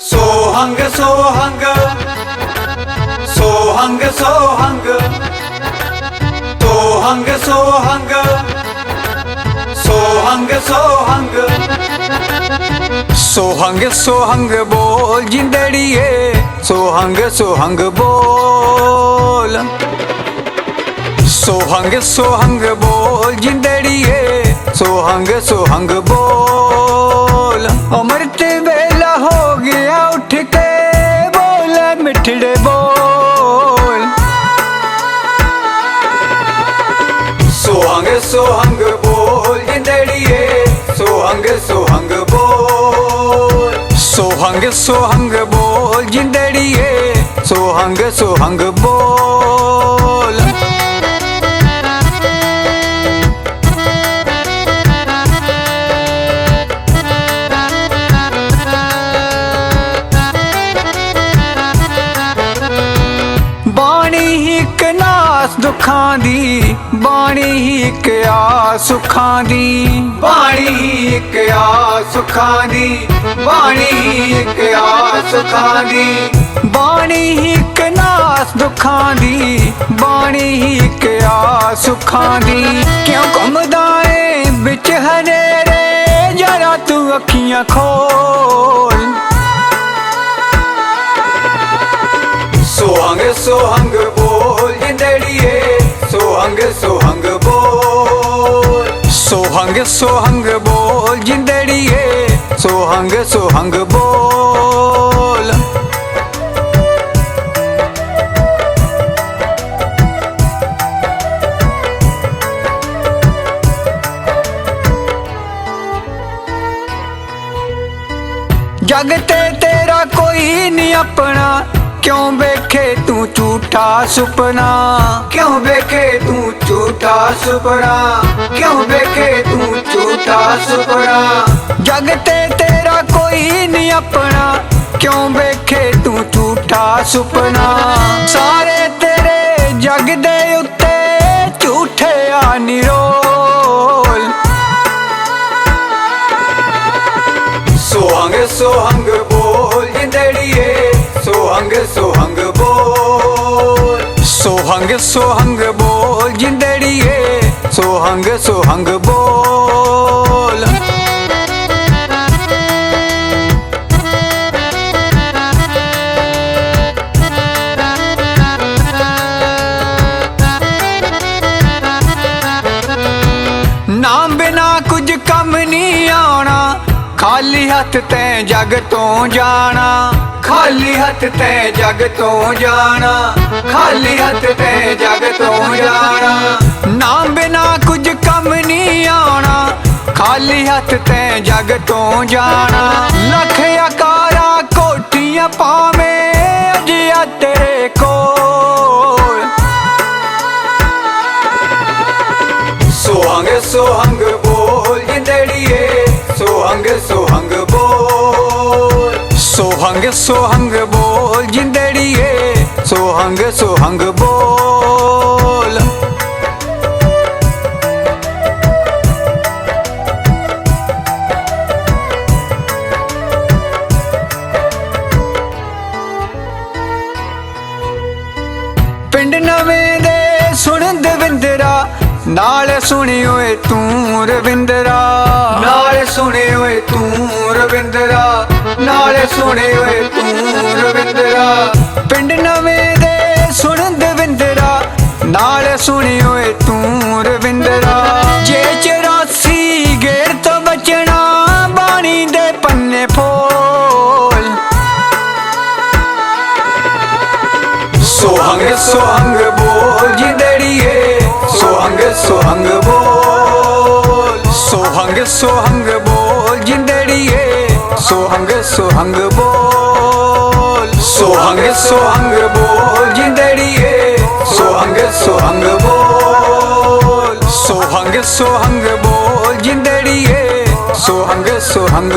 ਸੋਹੰਗ ਸੋਹੰਗ। ਸੋਹੰਗ ਸੋਹੰਗ। ਤੋਹੰਗ, ਸੋਹੰਗ। ਸੋਹੰਗ ਸੋਹੰਗ। ਸੋਹੰਗ ਸੋਹੰਗ ਬੋਲ ਜਿੰਦੜੀਏ। ਸੋਹੰਗ ਸੋਹੰਗ ਬੋਲ। ਸੋਹੰਗ ਸੋਹੰਗ ਬੋਲ ਜਿੰਦੜੀਏ। ਸੋਹੰਗ ਸੋਹੰਗ ਬੋਲ। ਅਮਰਤ ਸੋਹੰਗ ਸੋਹੰਗ ਬੋਲ ਜਿੰਦੜੀਏ ਸੋਹੰਗ ਸੋਹੰਗ ਬੋਲ ਸੋਹੰਗ ਸੋਹੰਗ ਬੋਲ ਜਿੰਦੜੀਏ ਸੋਹੰਗ ਸੋਹੰਗ ਬੋਲ ਹੀ ਇੱਕ ਨਾਸ ਦੁੱਖਾਂ ਦੀ, ਬਾਣੀ ਹੀ ਇੱਕ ਆ ਸੁੱਖਾਂ ਦੀ। ਬਾਣੀ ਹੀ ਇੱਕ ਆ ਸੁੱਖਾਂ ਦੀ, ਬਾਣੀ ਹੀ ਇੱਕ ਆ ਸੁੱਖਾਂ ਦੀ। ਬਾਣੀ ਹੀ ਇੱਕ ਨਾਸ ਦੁੱਖਾਂ ਦੀ, ਬਾਣੀ ਹੀ ਇੱਕ ਆ ਸੁੱਖਾਂ ਦੀ। ਕਿਉਂ ਘੁੰਮਦਾ ਏ ਵਿੱਚ ਹਨੇਰੇ, ਜਰਾ ਤੂੰ ਅੱਖੀਆਂ ਖੋਲ। ਸੋਹੰਗ ਸੋਹੰਗ ਬੋਲ ਸੁਹੰਗ, ਸੋਹੰਗ ਬੋਲ। ਸੋਹੰਗ ਸੋਹੰਗ ਬੋਲ, ਜਿੰਦੜੀਏ। ਸੋਹੰਗ ਸੋਹੰਗ ਬੋਲ। ਜਗ ਤੇ ਤੇਰਾ ਕੋਈ ਨਹੀਂ ਆਪਣਾ। ਕਿਉਂ ਵੇਖੇ ਤੂੰ ਝੂਠਾ ਸੁਪਨਾ? ਕਿਉਂ ਵੇਖੇ ਤੂੰ ਝੂਠਾ ਸੁਪਨਾ? ਕਿਉਂ ਵੇਖੇ ਤੂੰ ਝੂਠਾ ਸੁਪਨਾ? ਜਗ ਤੇ ਤੇਰਾ ਕੋਈ ਨਹੀਂ ਆਪਣਾ। ਕਿਉਂ ਵੇਖੇ ਤੂੰ ਝੂਠਾ ਸੁਪਨਾ? ਸਾਰੇ ਤੇਰੇ ਜਗ ਦੇ ਉੱਤੇ ਝੂਠੇ ਆ ਨਿਰੋਲ। ਸੋਹੰਗ ਸੋਹੰਗ ਸੋਹੰਗ ਸੋਹੰਗ ਬੋਲ ਜਿੰਦੜੀਏ, ਸੋਹੰਗ ਸੋਹੰਗ ਬੋਲ। ਨਾਮ ਬਿਨਾ ਕੁਝ ਕੰਮ ਨਹੀਂ ਆਉਣਾ, ਖਾਲੀ ਹੱਥ ਤੈਂ ਜਗ ਤੋਂ ਜਾਣਾ। ਖਾਲੀ ਹੱਥ ਤੈਂ ਜਗ ਤੋਂ ਜਾਣਾ, ਖਾਲੀ ਹੱਥ ਤੋਂ ਜਾਣਾ ਨਾਮ ਬਿਨਾ ਕੁਝ ਕੰਮ ਨਹੀਂ ਆਉਣਾ। ਖਾਲੀ ਹੱਥ ਤੈਂ ਜਗ ਤੋਂ ਜਾਣਾ। ਲੱਖ ਆਕਾਰਾ ਕੋਟੀਆਂ ਪਾਵੇਂ ਅਜਿਆ ਤੇਰੇ ਕੋਲ। ਸੋਹੰਗ ਸੋਹੰਗ ਬੋਲ ਜਿੰਦੜੀਏ ਸੋਹੰਗ ਸੋਹੰਗ ਬੋਲ। ਸੋਹੰਗ ਸੋਹੰਗ ਬੋਲ ਜਿੰਦੜੀਏ ਸੋਹੰਗ ਸੋਹੰਗ ਨਾਲ ਸੁਣੀ ਓਏ ਤੂੰ ਰਵਿੰਦਰਾ। ਨਾਲ ਸੁਣੀ ਓਏ ਤੂੰ ਰਵਿੰਦਰਾ। ਨਾਲ ਸੁਣੀ ਓਏ ਤੂੰ ਰਵਿੰਦਰਾ। ਪਿੰਡ ਨਵੇਂ ਦੇ ਸੁਣ ਦਵਿੰਦਰਾ। ਨਾਲ ਸੁਣੀ ਓਏ ਤੂੰ ਰਵਿੰਦਰਾ। ਜੇ 84 ਗੇਰ ਤੋਂ ਬਚਣਾ ਬਾਣੀ ਦੇ ਪੰਨੇ ਫੋਲ। ਸੋਹੰਗ ਸੋਹੰਗ ਬੋਲ ਜੀ। ਸੋਹੰਗ ਸੋਹੰਗ ਬੋਲ ਜਿੰਦੜੀਏ ਸੋਹੰਗ ਸੋਹੰਗ ਬੋਲ ਸੋਹੰਗ ਸੋਹੰਗ ਬੋਲ ਜਿੰਦੜੀਏ ਸੋਹੰਗ ਸੋਹੰਗ ਬੋਲ ਸੋਹੰਗ ਸੋਹੰਗ ਬੋਲ ਜਿੰਦੜੀਏ ਸੋਹੰਗ ਸੋਹੰਗ